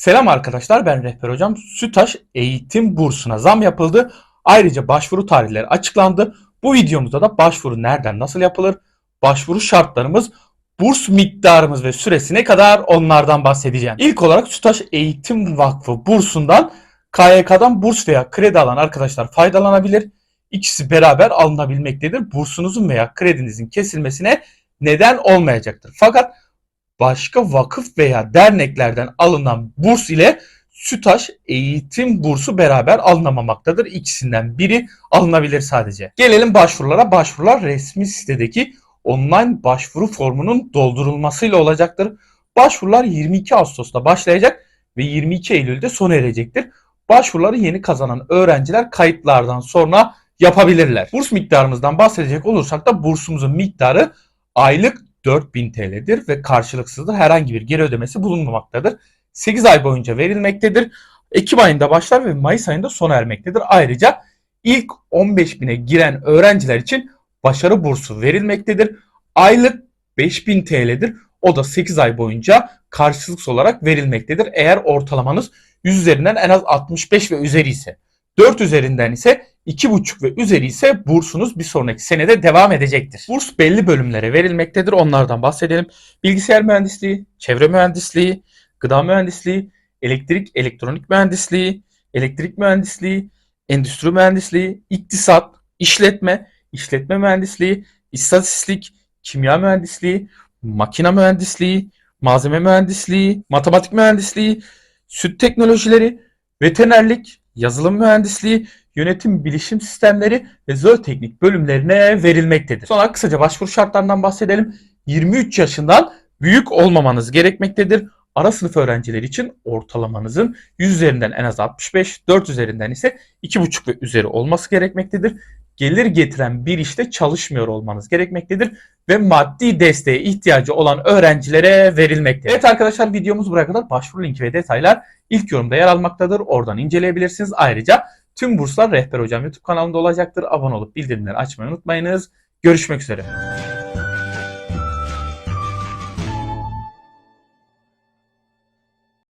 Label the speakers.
Speaker 1: Selam arkadaşlar ben Rehber Hocam. Sütaş eğitim bursuna zam yapıldı. Ayrıca başvuru tarihleri açıklandı. Bu videomuzda da başvuru nereden nasıl yapılır? Başvuru şartlarımız, burs miktarımız ve süresi ne kadar onlardan bahsedeceğim. İlk olarak Sütaş Eğitim Vakfı bursundan KYK'dan burs veya kredi alan arkadaşlar faydalanabilir. İkisi beraber alınabilmektedir. Bursunuzun veya kredinizin kesilmesine neden olmayacaktır. Fakat başka vakıf veya derneklerden alınan burs ile Sütaş eğitim bursu beraber alınamamaktadır. İkisinden biri alınabilir sadece. Gelelim başvurulara. Başvurular resmi sitedeki online başvuru formunun doldurulmasıyla olacaktır. Başvurular 22 Ağustos'ta başlayacak ve 22 Eylül'de sona erecektir. Başvuruları yeni kazanan öğrenciler kayıtlardan sonra yapabilirler. Burs miktarımızdan bahsedecek olursak da bursumuzun miktarı aylık 4000 TL'dir ve karşılıksızdır. Herhangi bir geri ödemesi bulunmamaktadır. 8 ay boyunca verilmektedir. Ekim ayında başlar ve Mayıs ayında sona ermektedir. Ayrıca ilk 15 bine giren öğrenciler için başarı bursu verilmektedir. Aylık 5000 TL'dir. O da 8 ay boyunca karşılıksız olarak verilmektedir. Eğer ortalamanız 100 üzerinden en az 65 ve üzeri ise 4 üzerinden ise 2,5 ve üzeri ise bursunuz bir sonraki senede devam edecektir. Burs belli bölümlere verilmektedir. Onlardan bahsedelim. Bilgisayar mühendisliği, çevre mühendisliği, gıda mühendisliği, elektrik, elektronik mühendisliği, elektrik mühendisliği, endüstri mühendisliği, iktisat, işletme, işletme mühendisliği, istatistik, kimya mühendisliği, makine mühendisliği, malzeme mühendisliği, matematik mühendisliği, süt teknolojileri, veterinerlik, yazılım mühendisliği, yönetim bilişim sistemleri ve zooteknik bölümlerine verilmektedir. Sonra kısaca başvuru şartlarından bahsedelim. 23 yaşından büyük olmamanız gerekmektedir. Ara sınıf öğrencileri için ortalamanızın 100 üzerinden en az 65, 4 üzerinden ise 2,5 ve üzeri olması gerekmektedir. Gelir getiren bir işte çalışmıyor olmanız gerekmektedir ve maddi desteğe ihtiyacı olan öğrencilere verilmektedir. Evet arkadaşlar videomuz buraya kadar başvuru linki ve detaylar ilk yorumda yer almaktadır. Oradan inceleyebilirsiniz. Ayrıca tüm burslar Rehber Hocam YouTube kanalında olacaktır. Abone olup bildirimleri açmayı unutmayınız. Görüşmek üzere.